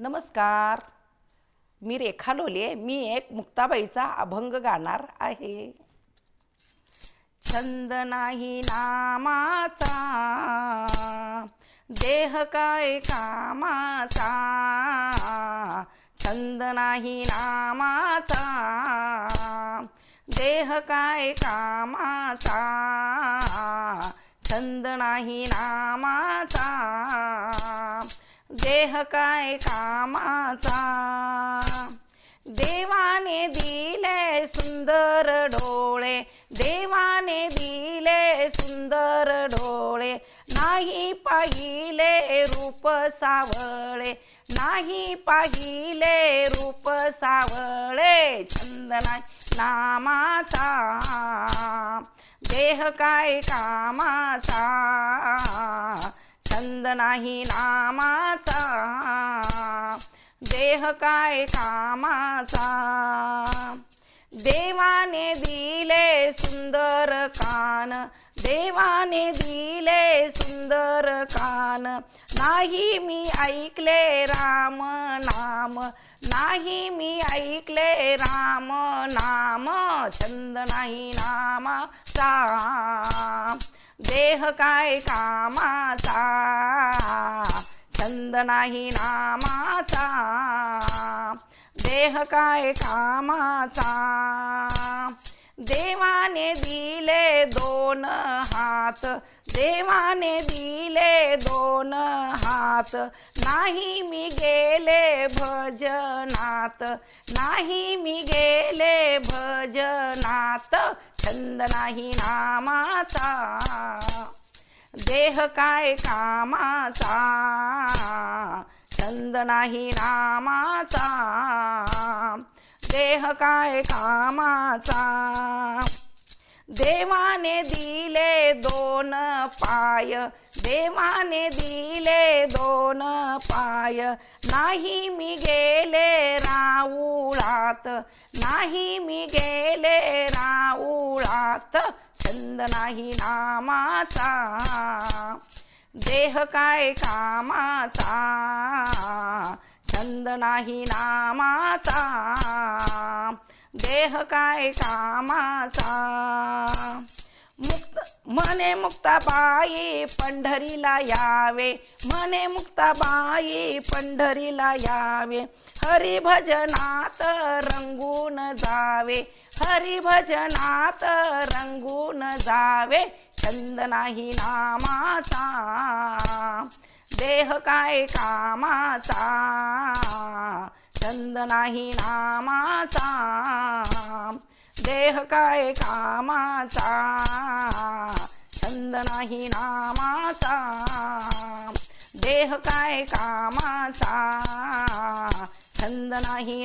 नमस्कार. मी रेखा लोले मी एक मुक्ताबाईचा अभंग गाणार आहे. छंद नाही नामाचा देह काय कामाचा छंद नाही नामाचा देह काय कामाचा छंद नाही नामाचा देह काय कामाचा? देवाने दिले सुंदर डोळे देवाने दिले सुंदर डोळे नाही पाहिले रूप सावळे नाही पाहिले रूप सावळे छंद नाही नामाचा. देह काय कामाचा? छंद नाही नामाचा. देह काय कामाचा? देवाने दिले सुंदर कान. देवाने दिले सुंदर कान. नाही मी ऐकले राम नाम. नाही मी ऐकले राम नाम. छंद नाही नामाचा. देह काय कामाचा? छंद नाही नामाचा. देह काय कामाचा? देवाने दिले दोन हात. देवाने दिले दोन हात. नाही मी गेले भजनात. नाही मी गेले भजनात. छंद नाही नामाचा. देह काय कामाचा? छंद नाही नामाचा. देह काय कामाचा? देवाने दिले दोन पाय. देवाने दिले दोन पाय. नाही मी गेले राऊळात. नाही मी गेले राऊळात. छंद नाही नामाचा. देह काय कामाचा? छंद नाही नामाचा. देह काय कामाचा? मुक्त म्हणे मुक्ताबाई पंढरीला यावे. म्हणे मुक्ताबाई पंढरीला यावे. हरिभजनात रंगून जावे. हरिभजनात रंगून जावे छंद नाही नामाचा. देह काय कामाचा? छंद नाही नामाचा. देह काय कामाचा? छंद नाही नामाचा. देह काय कामाचा? छंद नाही